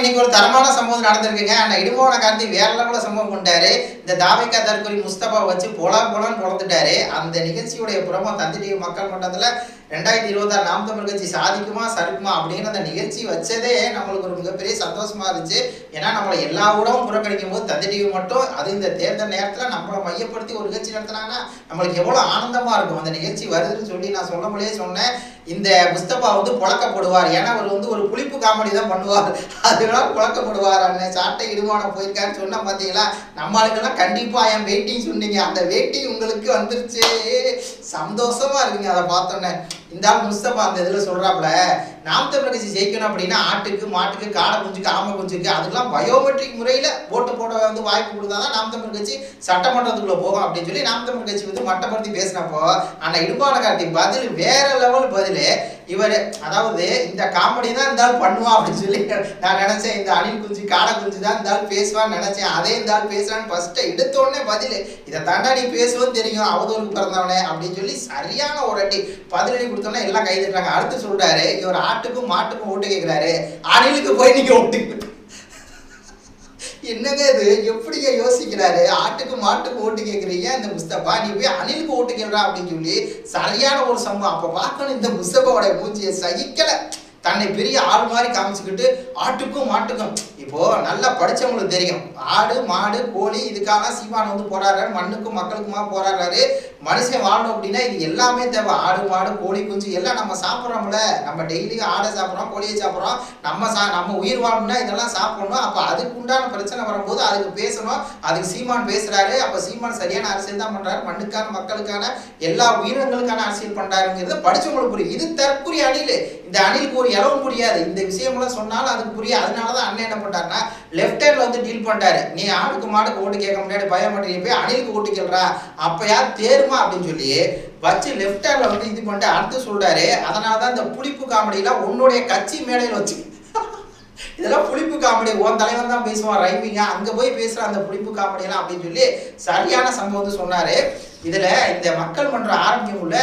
இன்னைக்கு ஒரு தரமான சம்பவம் நடந்திருக்குங்க. அந்த இடுமோன கார்த்தி வேற லெவலில் சம்பவம் கொண்டாரு இந்த தாவிகா தற்கொலை முஸ்தபா வச்சு பொலா போலான்னு பொழந்துட்டாரு அந்த நிகழ்ச்சியுடைய புறமா தந்தி டிவி மக்கள் மன்றத்தில் ரெண்டாயிரத்தி இருபத்தாறு நாம் தமிழ் கட்சி சாதிக்குமா சறுக்குமா அப்படின்னு அந்த நிகழ்ச்சி வச்சதே நம்மளுக்கு ஒரு மிகப்பெரிய சந்தோஷமா இருந்துச்சு. ஏன்னா நம்மளை எல்லா ஊடகம் புறக்கணிக்கும் போது தந்தி டிவி மட்டும் அது இந்த தேர்தல் நேரத்தில் நம்மளை மையப்படுத்தி ஒரு நிகழ்ச்சி நடத்தினாங்கன்னா நம்மளுக்கு எவ்வளோ ஆனந்தமா இருக்கும். அந்த நிகழ்ச்சி வருதுன்னு சொல்லி நான் சொல்ல முடியே சொன்னேன். இந்த முஸ்தபா வந்து புழக்கப்படுவார். ஏன்னா அவர் வந்து ஒரு புளிப்பு காமெடி தான் பண்ணுவார். அதனால புழக்கப்படுவார். அண்ணன் சாட்டை இடுவான போயிருக்காருன்னு சொன்னால் பார்த்தீங்களா நம்ம ஆளுக்கெல்லாம் கண்டிப்பா என் வெயிட்டிங் சொன்னீங்க. அந்த வெயிட்டிங் உங்களுக்கு வந்துருச்சு. சந்தோஷமா இருக்குங்க. அதை பார்த்தோன்னே. இந்த ஆள் முஸ்தபா அந்த இதில் சொல்கிறாப்புல நாம் தமிழர் கட்சி ஜெயிக்கணும் அப்படின்னா ஆட்டுக்கு மாட்டுக்கு காடை குஞ்சுக்கு ஆமை குஞ்சுக்கு அதுக்கெல்லாம் பயோமெட்ரிக் முறையில் ஓட்டு போட வந்து வாய்ப்பு கொடுத்தா நாம் தமிழர் கட்சி சட்டமன்றத்துக்குள்ளே போகும் அப்படின்னு சொல்லி நாம் தமிழர் கட்சி வந்து மட்டப்படுத்தி பேசினப்போ ஆனால் இடுபான பதில் வேற லெவல் பதில் இவர் அதாவது இந்த காமெடி தான் இருந்தாலும் பண்ணுவான் அப்படின்னு சொல்லி நான் நினைச்சேன். இந்த அணில் குஞ்சு காடை குஞ்சு தான் இருந்தாலும் பேசுவான்னு நினைச்சேன். அதே இருந்தாலும் ஆள் பேசுறான்னு ஃபர்ஸ்ட் எடுத்த உடனே பதில் இதை தாண்டா நீ பேசுவோம் தெரியும் அவதூறுக்கு பிறந்தவனே அப்படின்னு சொல்லி சரியான ஒரு அடி பதிலடி கொடுத்தோன்னே எல்லாம் கை அடுத்து சொல்றாரு இவர் ஆட்டுக்கும் மாட்டுக்கும் ஓட்டு கேட்குறாரு அணிலுக்கு போய் நீங்கள் ஓட்டு என்னங்க இது? எப்படிங்க யோசிக்கிறாரு? ஆட்டுக்கு மாட்டுக்கு ஓட்டு கேட்குறீங்க இந்த முஸ்தபா நீ போய் அணிலுக்கு ஓட்டு கேட்குறா அப்படின்னு சொல்லி சரியான ஒரு சம்பவம். அப்போ பார்க்கணும் இந்த முஸ்தபாவோட மூஞ்சியை சகிக்கலை. தன்னை பெரிய ஆள் மாதிரி காமிச்சுக்கிட்டு ஆட்டுக்கும் மாட்டுக்கும் இப்போ நல்லா படிச்சவங்களுக்கு தெரியும். ஆடு மாடு கோழி இதுக்காக சீமான் வந்து போராடுறாரு மண்ணுக்கும் மக்களுக்குமா போராடுறாரு. மனுஷன் வாழணும் அப்படின்னா இது எல்லாமே தேவை. ஆடு மாடு கோழி குஞ்சு எல்லாம் நம்ம சாப்பிட்றோம்ல. நம்ம டெய்லியும் ஆடை சாப்பிட்றோம் கோழியை சாப்பிட்றோம். நம்ம சா நம்ம உயிர் வாழணும்னா இதெல்லாம் சாப்பிடணும். அப்போ அதுக்கு உண்டான பிரச்சனை வரும்போது அதுக்கு பேசணும். அதுக்கு சீமான் பேசுறாரு. அப்போ சீமான் சரியான அரசியல் தான் பண்றாரு. மண்ணுக்கான மக்களுக்கான எல்லா உயிரினங்களுக்கான அரசியல் பண்றாருங்கிறது படிச்சவங்களுக்கு புரியும். இது தற்குறி அணில். இந்த அணிலுக்கு ஒரு இளவும் புரியாது. இந்த விஷயம்லாம் சொன்னாலும் அதுக்கு புரியாது. அதனால தான் அண்ணன் என்ன பண்ணிட்டாருன்னா லெஃப்ட் ஹேண்ட்ல வந்து டீல் பண்ணிட்டாரு. நீ ஆளுக்கு மாடுக்கு ஓட்டு கேட்க முடியாது பயமாட்டேங்க போய் அணிலுக்கு ஓட்டு கேள்றா அப்பயா தேருமா அப்படின்னு சொல்லி வச்சு லெஃப்ட் ஹேண்ட்ல வந்து இது பண்ணிட்டு அடுத்து சொல்றாரு. அதனால தான் இந்த புளிப்பு காமெடியெல்லாம் உன்னுடைய கட்சி மேடையில் வச்சு. இதெல்லாம் புளிப்பு காமெடி. உன் தலைவன் தான் பேசுவான் ரைமிங்க அங்க போய் பேசுற அந்த புளிப்பு காமெடியெல்லாம் அப்படின்னு சொல்லி சரியான சம்பவம் வந்து சொன்னாரு. இதுல இந்த மக்கள் மன்றம் ஆரம்பிக்கும்ல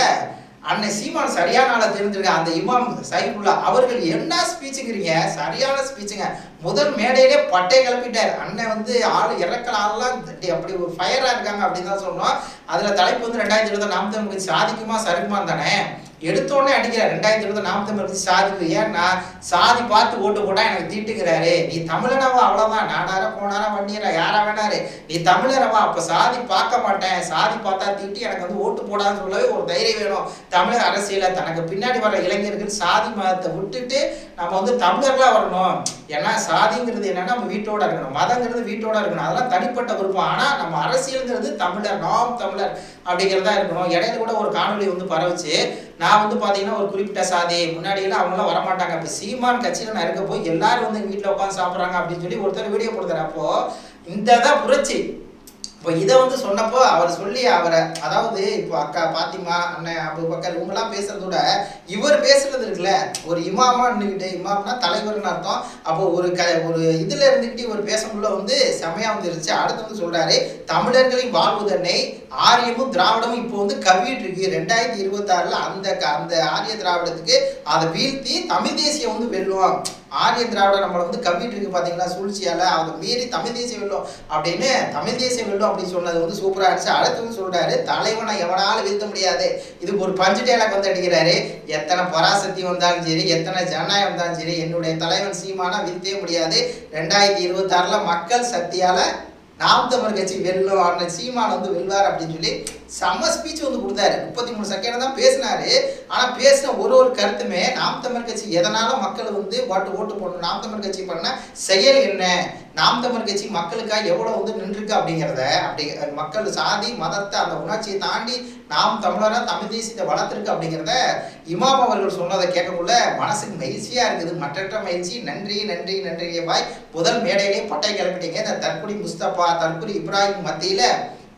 அன்னை சீமான் சரியான ஆளை தெரிஞ்சிருக்க அந்த இமாம் சைஃபுல்லா அவர்கள் என்ன ஸ்பீச்சுங்கிறீங்க சரியான ஸ்பீச்சுங்க முதல் மேடையிலே பட்டை கிளப்பிட்டார். அண்ணன் வந்து ஆள் இறக்கல ஆள்லாம் அப்படி ஒரு ஃபயரா இருக்காங்க அப்படின்னு தான் சொன்னோம் அதுல தலைப்பு வந்து ரெண்டாயிரத்தி இருபது நாம் தமிழ் சாதிக்குமா சருக்குமா தானே. எடுத்தோடனே அடிக்கிறார். ரெண்டாயிரத்தி இருபது நாம் தமிழ் சாதிக்கு ஏன்னா சாதி பார்த்து ஓட்டு போட்டா எனக்கு தீட்டுக்கிறாரு. நீ தமிழனவா அவ்வளவுதான். நானாரா போனாரா வண்டியரா யாரா வேணாரு. நீ தமிழரவா அப்ப சாதி பார்க்க மாட்டேன். சாதி பார்த்தா தீட்டி எனக்கு வந்து ஓட்டு போடான்னு சொல்லவே ஒரு தைரியம் வேணும். தமிழர் அரசியல தனக்கு பின்னாடி வர இளைஞர்கள் சாதி மதத்தை விட்டுட்டு நம்ம வந்து தமிழர்களா வரணும். ஏன்னா சாதிங்கிறது என்னன்னா நம்ம வீட்டோட இருக்கணும். மதங்கிறது வீட்டோட இருக்கணும். அதெல்லாம் தனிப்பட்ட விருப்பம். ஆனா நம்ம அரசியல்ங்கிறது தமிழர் நாம் தமிழர் அப்படிங்கிறதா இருக்கணும். இடையில கூட ஒரு காணொலி வந்து பரவுச்சு. நான் வந்து பாத்தீங்கன்னா ஒரு குறிப்பிட்ட சாதி முன்னாடி எல்லாம் அவங்களாம் வரமாட்டாங்க. இப்போ சீமான் கட்சியில நான் இருக்க போய் எல்லாரும் வந்து வீட்டில் வீட்டுல உட்காந்து சாப்பிடுறாங்க அப்படின்னு சொல்லி ஒருத்தர் வீடியோ கொடுத்தாரு அப்போ இந்த தான் புரட்சி. இப்போ இதை வந்து சொன்னப்போ அவர் சொல்லி அவரை அதாவது இப்போ அக்கா பாத்திமா அண்ணன் அபு பக்கம் இவங்கெல்லாம் பேசுறதோட இவர் பேசுறது இருக்குல்ல ஒரு இமாமா நின்றுக்கிட்டு இமாம்னா தலைவர்னு அர்த்தம். அப்போ ஒரு க ஒரு இதுல இருந்துக்கிட்டு இவர் பேசக்குள்ள வந்து செமையா வந்துருச்சு அடுத்து வந்து சொல்றாரு தமிழர்களின் வாழ்வுதன்னை ஆரியமும் திராவிடமும் இப்போ வந்து கவிட்டு இருக்கு. ரெண்டாயிரத்தி இருபத்தாறில் அந்த க- அந்த ஆரிய திராவிடத்துக்கு அதை வீழ்த்தி தமிழ் தேசியம் வந்து வெல்லும். ஆரிய திராவிட நம்மளை வந்து கவிட்டு இருக்கு பார்த்தீங்களா சூழ்ச்சியால்? அதை மீறி தமிழ் தேசிய வெல்லும். அப்படின்னு தமிழ் தேசிய வெல்லும் அப்படின்னு சொன்னது வந்து சூப்பராக இருந்துச்சு. அடுத்து வந்து தலைவனை எவனாலும் வீழ்த்த முடியாது. இதுக்கு ஒரு பஞ்சு டேலாக் வந்து அடிக்கிறாரு. எத்தனை பராசக்தி வந்தாலும் சரி எத்தனை ஜனநாயகம் வந்தாலும் சரி என்னுடைய தலைவன் சீமானா வீழ்த்தே முடியாது. ரெண்டாயிரத்தி இருபத்தாறுல மக்கள் சக்தியால் நாம் தமிழ் கட்சி வெல்லும். அண்ணன் சீமான் வந்து வெல்வார் அப்படின்னு சொல்லி செம்ம ஸ்பீச் வந்து கொடுத்தாரு. முப்பத்தி மூணு செகண்ட் தான் பேசினாரு. ஆனா பேசின ஒரு ஒரு கருத்துமே நாம் தமிழ் கட்சி எதனால மக்கள் வந்து ஓட்டு ஓட்டு போடணும் நாம் தமிழ் கட்சி பண்ண செயல் என்ன நாம் தமிழ் கட்சி மக்களுக்காக எவ்வளவு வந்து நின்றுருக்கு அப்படிங்கிறத அப்படி மக்கள் சாதி மதத்தை அந்த உணர்ச்சியை தாண்டி நாம் தமிழராக தமிழ் தேசியத்தை வளர்த்துருக்கு அப்படிங்கிறத இமாம் அவர்கள் சொன்னதை கேட்கக்குள்ள மனசுக்கு மகிழ்ச்சியா இருக்குது. மற்றற்ற மகிழ்ச்சி நன்றி நன்றி நன்றி பாய் முதல் மேடையிலே பட்டை கிளம்பிட்டீங்க இந்த தற்குடி முஸ்தபா தற்குடி இப்ராஹிம் மத்தியில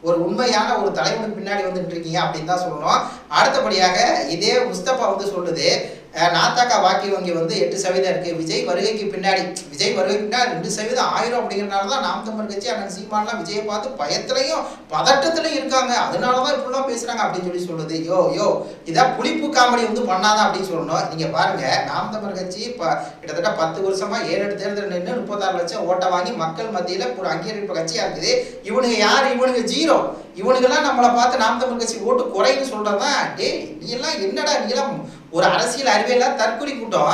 ஒரு உண்மையான ஒரு தலைவனுக்கு பின்னாடி வந்துட்டு இருக்கீங்க அப்படின்னு தான் சொல்லணும். அடுத்தபடியாக இதே முஸ்தபா வந்து சொல்லுது நாத்தாக்கா வாக்கு வங்கி வந்து எட்டு சதவீதம் இருக்கு. விஜய் வருகைக்கு பின்னாடி விஜய் வருகைக்கு பின்னாடி ரெண்டு சதவீதம் ஆயிரம் அப்படிங்கிறனால தான் நாம் தமிழ் கட்சி அண்ணன் சீமான்லாம் விஜயை பார்த்து பயத்துலையும் பதட்டத்திலையும் இருக்காங்க. அதனால தான் இப்படிலாம் பேசுறாங்க அப்படின்னு சொல்லி சொல்லுது. யோ யோ இதான் புளிப்பு காமெடி வந்து பண்ணாதான் அப்படின்னு சொல்லணும். நீங்க பாருங்க நாம் தமிழ் கட்சி இப்போ கிட்டத்தட்ட பத்து வருஷமா ஏழு எட்டு தேர்தல் நின்று முப்பத்தாறு லட்சம் ஓட்டை வாங்கி மக்கள் மத்தியில ஒரு அங்கீகரிப்பு கட்சியா இருக்குது. இவனுங்க யார்? இவனுங்க ஜீரோ. இவனுங்கெல்லாம் நம்மளை பார்த்து நாம் தமிழ் கட்சி ஓட்டு குறைன்னு சொல்றதான் டேய் நீ எல்லாம் என்னடா நீ எல்லாம் ஒரு அரசியல் அறிவியலா தற்கொலை கூட்டம்.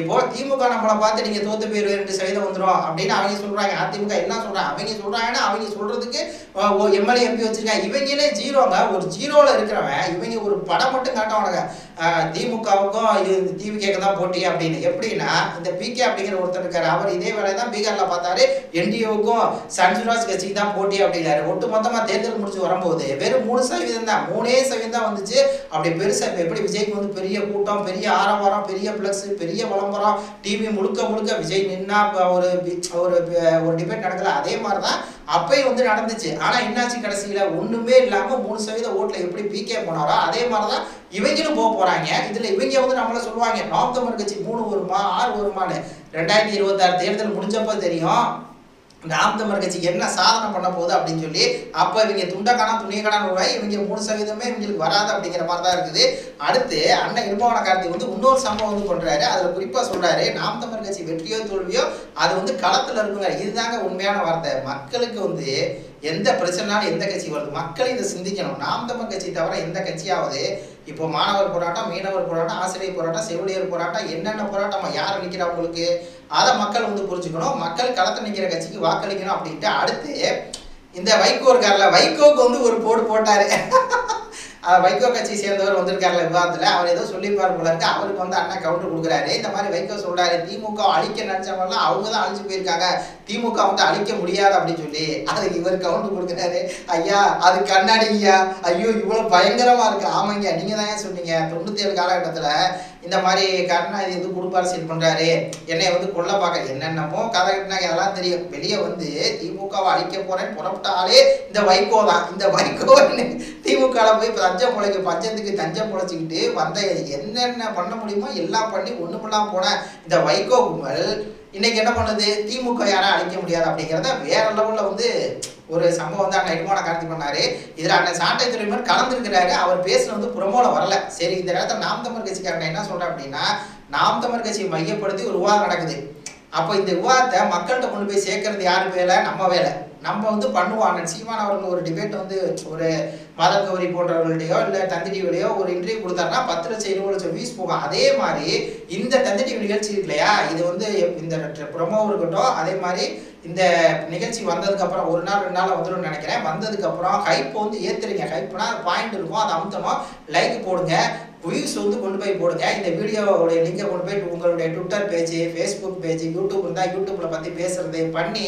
இப்போ திமுக நம்மளை பார்த்து நீங்க தோத்து போயிரு ரெண்டு சதவீதம் வந்துடும் அப்படின்னு அவங்க சொல்றாங்க. அதிமுக என்ன சொல்றாங்க அவங்க சொல்றாங்கன்னா அவங்க சொல்றதுக்கு எம்எல்ஏ எம்பி வச்சிருக்காங்க இவங்களே ஜீரோங்க. ஒரு ஜீரோல இருக்கிறவன் இவங்க ஒரு படம் மட்டும் காட்டவனுங்க. திமுகவுக்கும் டிவிகேக்கு தான் போட்டி அப்படின்னு. எப்படின்னா இந்த பிகே அப்படிங்கிற ஒருத்தர் இருக்காரு. அவர் இதே வேலையை தான் பீகார்ல பார்த்தாரு. என்டிஓக்கும் சன்சுராஜ் கட்சிக்கு தான் போட்டி அப்படின்னாரு ஒட்டு மொத்தமா தேர்தல் முடிச்சு வரும்போது வெறும் மூணு சதவீதம் தான். மூணே சதவீதம் தான் வந்துச்சு. அப்படி பெருசா எப்படி விஜய்க்கு வந்து பெரிய கூட்டம் பெரிய ஆரவாரம் பெரிய பிளக்ஸ் பெரிய விளம்பரம் டிவி முழுக்க முழுக்க விஜய் நின்னா ஒரு ஒரு ஒரு டிபேட் நடக்கல. அதே மாதிரி தான் அப்பயும் வந்து நடந்துச்சு. ஆனால் என்னாச்சு கடைசியில்? ஒன்றுமே இல்லாமல் மூணு சதவீத ஓட்டில் எப்படி பிகே போனாரோ அதே மாதிரி தான் இவங்களும் போக போகிறாங்க இதில் இவங்க வந்து நம்மள சொல்லுவாங்க நாம் தமிழ் கட்சி மூணு வருமா ஆறு வருமானு ரெண்டாயிரத்தி இருபத்தாறு தேர்தல் முடிஞ்சப்போ தெரியும். நாம் தமிழர் கட்சி என்ன சாதனை பண்ண போகுது அப்படின்னு சொல்லி அப்போ இவங்க துண்டக்கானா துணியக்கான ரூபாய் இவங்க மூணு சதவீதமே இவங்களுக்கு வராது அப்படிங்கிற மாதிரி தான் இருக்குது. அடுத்து அண்ணன் இடும்பவன கார்த்திக் வந்து இன்னொரு சம்பவம் வந்து பண்ணுறாரு அதில் குறிப்பாக சொல்கிறாரு நாம் தமிழர் கட்சி வெற்றியோ தோல்வியோ அது வந்து களத்தில் இருக்குங்க. இதுதாங்க உண்மையான வார்த்தை. மக்களுக்கு வந்து எந்த பிரச்சனைனாலும் எந்த கட்சி வருது? மக்கள் இதை சிந்திக்கணும். நாம் தமிழ் கட்சி தவிர எந்த கட்சியாவது இப்போ மாணவர் போராட்டம் மீனவர் போராட்டம் ஆசிரியர் போராட்டம் செவிலியர் போராட்டம் என்னென்ன போராட்டம் யார் நிற்கிறா உங்களுக்கு? அதை மக்கள் வந்து புரிஞ்சுக்கணும். மக்கள் களத்தில் நிற்கிற கட்சிக்கு வாக்களிக்கணும் அப்படின்ட்டு அடுத்து இந்த வைகோ இருக்கார்ல வைகோக்கு வந்து ஒரு போடு போட்டாரு. வைகோ கட்சி சேர்ந்தவர் வந்திருக்காருல விவாதத்தில் அவர் ஏதோ சொல்லியிருப்பார் போல இருக்கு. அவருக்கு வந்து அண்ணா கவுண்டர் கொடுக்குறாரு. இந்த மாதிரி வைகோ சொல்றாரு திமுக அழிக்க நினைச்சவங்கலாம் அவங்க தான் அழிச்சு போயிருக்காங்க. திமுக வந்து அழிக்க முடியாது அப்படின்னு சொல்லி அதுக்கு இவர் கவுண்டர் கொடுக்குறாரு. ஐயா அது கண்ணாடி ஐயா. ஐயோ இவ்வளோ பயங்கரமா இருக்கு. ஆமாங்க நீங்க தான் சொன்னீங்க? தொண்ணூத்தி ஏழு காலகட்டத்தில் இந்த மாதிரி கருணாநிதி வந்து குடும்ப அரசியல் பண்ணுறாரு என்னை வந்து கொள்ள பார்க்க. என்னென்னமோ கதை கட்டினாங்க அதெல்லாம் தெரியும். வெளியே வந்து திமுகவை அழிக்க போகிறேன்னு புறப்பட்டாலே இந்த வைகோ தான். இந்த வைகோ திமுகவில் போய் தஞ்சம் முளைக்க பஞ்சத்துக்கு தஞ்சம் முளைச்சிக்கிட்டு வந்த என்னென்ன பண்ண முடியுமோ எல்லாம் பண்ணி ஒன்றுமெல்லாம் போனேன் இந்த வைகோ கும்பல் இன்னைக்கு என்ன பண்ணுது? திமுக யாரும் அழிக்க முடியாது அப்படிங்கிறத வேற லெவல்ல வந்து ஒரு சம்பவம் வந்து அண்ணன் இடுமான கார்த்தி பண்ணாரு. இதுல அண்ணன் சாட்டை துறைமன் கலந்துருக்கிறாரு. அவர் பேசுன வந்து புறமோல வரல. சரி இந்த நேரத்தில் நாம் தமிழ் கட்சிக்காரன் என்ன சொல்கிறேன் அப்படின்னா நாம் தமிழ் கட்சியை மையப்படுத்தி ஒரு விவாதம் நடக்குது. அப்போ இந்த விவாதத்தை மக்கள்கிட்ட கொண்டு போய் சேர்க்கறது யார் வேலை நம்ம வேலை நம்ம வந்து பண்ணுவோம் அண்ணன் சீமான் அவர்கள் ஒரு டிபேட் வந்து ஒரு மதன் கௌரி போன்றவர்கள்டையோ இல்லை தந்தி டிவிலையோ ஒரு இன்டர்வியூ கொடுத்தாருன்னா பத்து லட்சம் இருபது லட்சம் வியூஸ் போகும். அதே மாதிரி இந்த தந்தி டிவி நிகழ்ச்சி இருக்கு இல்லையா? இது வந்து இந்த ப்ரொமோ இருக்கட்டும் அதே மாதிரி இந்த நிகழ்ச்சி வந்ததுக்கு அப்புறம் ஒரு நாள் ரெண்டு நாள் வந்துடும் நினைக்கிறேன். வந்ததுக்கு அப்புறம் ஹைப் வந்து ஏத்துறீங்க. ஹைப்னா பாயிண்ட் இருக்கும். அதை அமுத்தணும். லைக் போடுங்க. வியூஸ் வந்து கொண்டு போய் போடுங்க. இந்த வீடியோவோடைய லிங்கை கொண்டு போய் உங்களுடைய Twitter page Facebook page YouTube இருந்தால் யூடியூப்ல பத்தி பேசுறது பண்ணி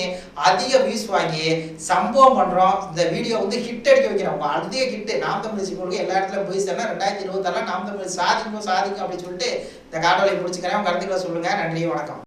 அதிக வியூஸ் வாங்கி சம்பவம் பண்றோம். இந்த வீடியோ வந்து ஹிட் அடிக்க வைக்கிறோம். அதிக ஹிட் நாம் தமிழ் சிங்களுக்கு எல்லா இடத்துலயும் போய் சேர்ந்தா ரெண்டாயிரத்தி இருபத்தாறுல நாம் தமிழ் சாதிக்கும் சாதிக்கும் அப்படின்னு சொல்லிட்டு இந்த காணொலியை முடிச்சுக்கிறேன். உங்க கருத்துக்களை சொல்லுங்க. நன்றி வணக்கம்.